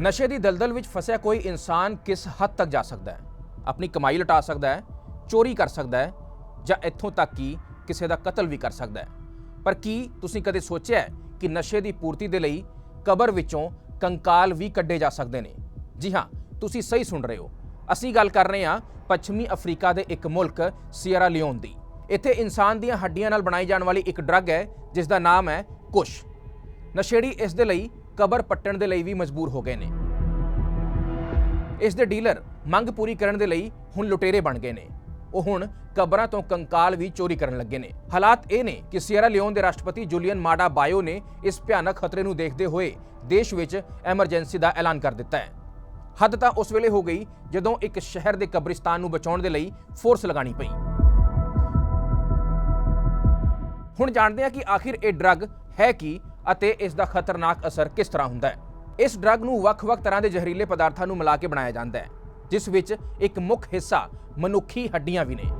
ਨਸ਼ੇ ਦੀ ਦਲਦਲ ਵਿੱਚ ਫਸਿਆ ਕੋਈ ਇਨਸਾਨ ਕਿਸ ਹੱਦ ਤੱਕ ਜਾ ਸਕਦਾ ਹੈ? ਆਪਣੀ ਕਮਾਈ ਲੁਟਾ ਸਕਦਾ ਹੈ, ਚੋਰੀ ਕਰ ਸਕਦਾ ਹੈ, ਜਾਂ ਇੱਥੋਂ ਤੱਕ ਕਿ ਕਿਸੇ ਦਾ ਕਤਲ ਵੀ ਕਰ ਸਕਦਾ ਹੈ? ਪਰ ਕੀ ਤੁਸੀਂ ਕਦੇ ਸੋਚਿਆ ਹੈ ਕਿ ਨਸ਼ੇ ਦੀ ਪੂਰਤੀ ਦੇ ਲਈ ਕਬਰ ਵਿੱਚੋਂ ਕੰਕਾਲ ਵੀ ਕੱਢੇ ਜਾ ਸਕਦੇ ਨੇ? ਜੀ ਹਾਂ, ਤੁਸੀਂ ਸਹੀ ਸੁਣ ਰਹੇ ਹੋ। ਅਸੀਂ ਗੱਲ ਕਰ ਰਹੇ ਹਾਂ ਪੱਛਮੀ ਅਫਰੀਕਾ ਦੇ ਇੱਕ ਮੁਲਕ ਸੀਅਰਾ ਲਿਓਨ ਦੀ। ਇੱਥੇ ਇਨਸਾਨ ਦੀਆਂ ਹੱਡੀਆਂ ਨਾਲ ਬਣਾਈ ਜਾਣ ਵਾਲੀ ਇੱਕ ਡਰੱਗ ਹੈ ਜਿਸ ਦਾ ਨਾਮ ਹੈ ਕੁਸ਼। ਨਸ਼ੇੜੀ ਇਸ ਦੇ ਲਈ ਕਬਰ ਪੱਟਣ ਦੇ ਲਈ ਵੀ ਮਜਬੂਰ ਹੋ ਗਏ ਨੇ। ਇਸ ਦੇ ਡੀਲਰ ਮੰਗ ਪੂਰੀ ਕਰਨ ਦੇ ਲਈ ਹੁਣ ਲੁਟੇਰੇ ਬਣ ਗਏ ਨੇ। ਉਹ ਹੁਣ ਕਬਰਾਂ ਤੋਂ ਕੰਕਾਲ ਵੀ ਚੋਰੀ ਕਰਨ ਲੱਗੇ ਨੇ। ਹਾਲਾਤ ਇਹ ਨੇ ਕਿ ਸੀਅਰਾ ਲਿਓਨ ਦੇ ਰਾਸ਼ਟਰਪਤੀ ਜੂਲੀਅਨ ਮਾਡਾ ਬਾਇਓ ਨੇ ਇਸ ਭਿਆਨਕ ਖਤਰੇ ਨੂੰ ਦੇਖਦੇ ਹੋਏ ਦੇਸ਼ ਵਿੱਚ ਐਮਰਜੈਂਸੀ ਦਾ ਐਲਾਨ ਕਰ ਦਿੱਤਾ ਹੈ। ਹੱਦ ਤਾਂ ਉਸ ਵੇਲੇ ਹੋ ਗਈ ਜਦੋਂ ਇੱਕ ਸ਼ਹਿਰ ਦੇ ਕਬਰਿਸਤਾਨ ਨੂੰ ਬਚਾਉਣ ਦੇ ਲਈ ਫੋਰਸ ਲਗਾਣੀ ਪਈ। ਹੁਣ ਜਾਣਦੇ ਹਾਂ ਕਿ ਆਖਿਰ ਇਹ ਡਰੱਗ ਹੈ ਕੀ ਅਤੇ ਇਸ ਦਾ ਖਤਰਨਾਕ ਅਸਰ ਕਿਸ ਤਰ੍ਹਾਂ ਹੁੰਦਾ ਹੈ? ਇਸ ਡਰੱਗ ਨੂੰ ਵੱਖ-ਵੱਖ ਤਰ੍ਹਾਂ ਦੇ ਜ਼ਹਿਰੀਲੇ ਪਦਾਰਥਾਂ ਨੂੰ ਮਿਲਾ ਕੇ ਬਣਾਇਆ ਜਾਂਦਾ ਹੈ, ਜਿਸ ਵਿੱਚ ਇੱਕ ਮੁੱਖ ਹਿੱਸਾ ਮਨੁੱਖੀ ਹੱਡੀਆਂ ਵੀ ਨੇ।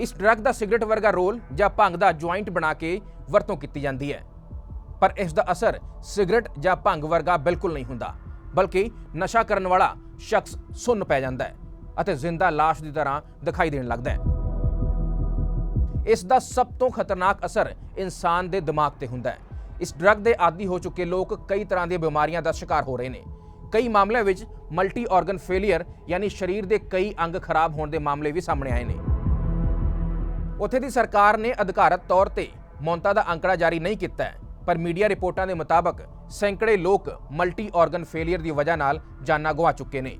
ਇਸ ਡਰੱਗ ਦਾ ਸਿਗਰਟ ਵਰਗਾ ਰੋਲ ਜਾਂ ਭੰਗ ਦਾ ਜੁਆਇੰਟ ਬਣਾ ਕੇ ਵਰਤੋਂ ਕੀਤੀ ਜਾਂਦੀ ਹੈ। ਪਰ ਇਸ ਦਾ ਅਸਰ ਸਿਗਰਟ ਜਾਂ ਭੰਗ ਵਰਗਾ ਬਿਲਕੁਲ ਨਹੀਂ ਹੁੰਦਾ, ਬਲਕਿ ਨਸ਼ਾ ਕਰਨ ਵਾਲਾ ਸ਼ਖਸ ਸੁੰਨ ਪੈ ਜਾਂਦਾ ਹੈ ਅਤੇ ਜ਼ਿੰਦਾ ਲਾਸ਼ ਦੀ ਤਰ੍ਹਾਂ ਦਿਖਾਈ ਦੇਣ ਲੱਗਦਾ ਹੈ। ਇਸ ਦਾ ਸਭ ਤੋਂ ਖਤਰਨਾਕ ਅਸਰ ਇਨਸਾਨ ਦੇ ਦਿਮਾਗ ਤੇ ਹੁੰਦਾ ਹੈ। ਇਸ ਡਰੱਗ ਦੇ ਆਦੀ ਹੋ ਚੁੱਕੇ ਲੋਕ ਕਈ ਤਰ੍ਹਾਂ ਦੀਆਂ ਬਿਮਾਰੀਆਂ ਦਾ ਸ਼ਿਕਾਰ ਹੋ ਰਹੇ ਨੇ। ਕਈ ਮਾਮਲਿਆਂ ਵਿੱਚ ਮਲਟੀ ਆਰਗਨ ਫੇਲਿਅਰ, ਯਾਨੀ ਸਰੀਰ ਦੇ ਕਈ ਅੰਗ ਖਰਾਬ ਹੋਣ ਦੇ ਮਾਮਲੇ ਵੀ ਸਾਹਮਣੇ ਆਏ ਨੇ। ਉੱਥੇ ਦੀ ਸਰਕਾਰ ਨੇ ਅਧਿਕਾਰਤ ਤੌਰ ਤੇ ਮੌਤਾਂ ਦਾ ਅੰਕੜਾ ਜਾਰੀ ਨਹੀਂ ਕੀਤਾ ਹੈ, ਪਰ ਮੀਡੀਆ ਰਿਪੋਰਟਾਂ ਦੇ ਮੁਤਾਬਕ ਸੈਂਕੜੇ ਲੋਕ ਮਲਟੀ ਆਰਗਨ ਫੇਲਿਅਰ ਦੀ ਵਜ੍ਹਾ ਨਾਲ ਜਾਨਾਂ ਗਵਾ ਚੁੱਕੇ ਨੇ।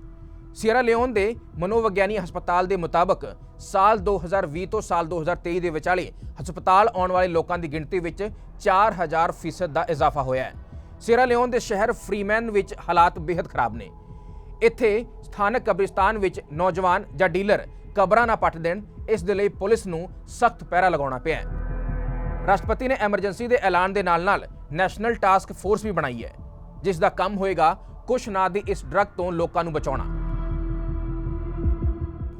ਸੀਰਾ ਲਿਓਨ ਦੇ ਮਨੋਵਿਗਿਆਨੀ ਹਸਪਤਾਲ ਦੇ ਮੁਤਾਬਕ ਸਾਲ 2020 ਤੋਂ ਸਾਲ 2023 ਦੇ ਵਿਚਾਲੇ ਹਸਪਤਾਲ ਆਉਣ ਵਾਲੇ ਲੋਕਾਂ ਦੀ ਗਿਣਤੀ ਵਿੱਚ 4000 ਫੀਸਦ ਦਾ ਇਜ਼ਾਫਾ ਹੋਇਆ ਹੈ। ਸੀਅਰਾ ਲਿਓਨ ਦੇ ਸ਼ਹਿਰ ਫਰੀਮੈਨ ਵਿੱਚ ਹਾਲਾਤ ਬੇहद ਖਰਾਬ ਨੇ। ਇੱਥੇ ਸਥਾਨਕ ਕਬਰਿਸਤਾਨ ਵਿੱਚ ਨੌਜਵਾਨ ਜਾਂ ਡੀਲਰ ਕਬਰਾਂ ਨਾ ਪੱਟ ਦੇਣ, ਇਸ ਦੇ ਲਈ ਪੁਲਿਸ ਨੂੰ ਸਖਤ ਪਹਿਰਾ ਲਗਾਉਣਾ ਪਿਆ ਹੈ। ਰਾਸ਼ਟਰਪਤੀ ਨੇ ਐਮਰਜੈਂਸੀ ਦੇ ਐਲਾਨ ਦੇ ਨਾਲ-ਨਾਲ ਨੈਸ਼ਨਲ ਟਾਸਕ ਫੋਰਸ ਵੀ ਬਣਾਈ ਹੈ, ਜਿਸ ਦਾ ਕੰਮ ਹੋਏਗਾ ਕੁਸ਼ ਨਾਂ ਦੀ ਇਸ ਡਰੱਗ ਤੋਂ ਲੋਕਾਂ ਨੂੰ ਬਚਾਉਣਾ।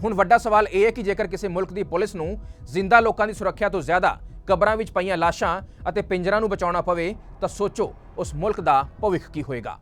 ਹੁਣ ਵੱਡਾ ਸਵਾਲ ਇਹ ਹੈ ਕਿ ਜੇਕਰ ਕਿਸੇ ਮੁਲਕ ਦੀ ਪੁਲਿਸ ਨੂੰ ਜ਼ਿੰਦਾ ਲੋਕਾਂ ਦੀ ਸੁਰੱਖਿਆ ਤੋਂ ਜ਼ਿਆਦਾ ਕਬਰਾਂ ਵਿੱਚ ਪਈਆਂ ਲਾਸ਼ਾਂ ਅਤੇ ਪਿੰਜਰਾਂ ਨੂੰ ਬਚਾਉਣਾ ਪਵੇ, ਤਾਂ ਸੋਚੋ ਉਸ ਮੁਲਕ ਦਾ ਭਵਿੱਖ ਕੀ ਹੋਏਗਾ।